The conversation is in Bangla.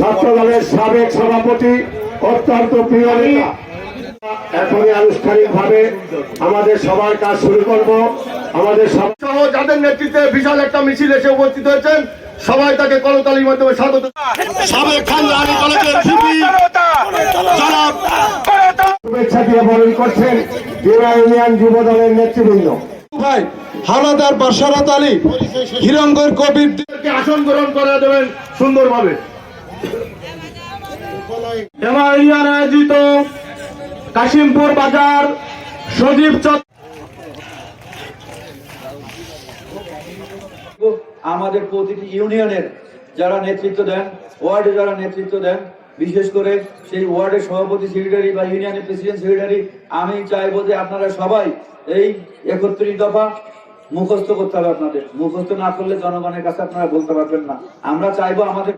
ছাত্র দলের সাবেক সভাপতি অত্যন্ত প্রিয় নেতা। এখনই আনুষ্ঠানিক ভাবে আমাদের সবার কাজ শুরু করব। আমাদের সহ যাদের নেতৃত্বে বিশাল একটা মিছিল এসে উপস্থিত হয়েছেন সবাই তাকে করতালির মাধ্যমে স্বাগত সাবেক খানদানি কলেজের ভিপি জনাব শুভেচ্ছা দিয়ে বরণ করছেন জেলা ইউনিয়ন যুব দলের নেতৃবৃন্দ। ভাই হাওলাদার বাসারাত আলী হিরঙ্গের কবির কে আসন গ্রহণ করে দেবেন সুন্দরভাবে। আয়োজিত কাশিমপুর বাজার সজীব আমাদের প্রতিটি ইউনিয়নের যারা নেতৃত্ব দেন, ওয়ার্ডে যারা নেতৃত্ব দেন, বিশেষ করে সেই ওয়ার্ডের সভাপতি সেক্রেটারি বা ইউনিয়নের প্রেসিডেন্ট সেক্রেটারি আমি চাইব যে আপনারা সবাই এই একত্রিশ দফা মুখস্থ করতে হবে আপনাদের। মুখস্থ না করলে জনগণের কাছে আপনারা বলতে পারবেন না। আমরা চাইব আমাদের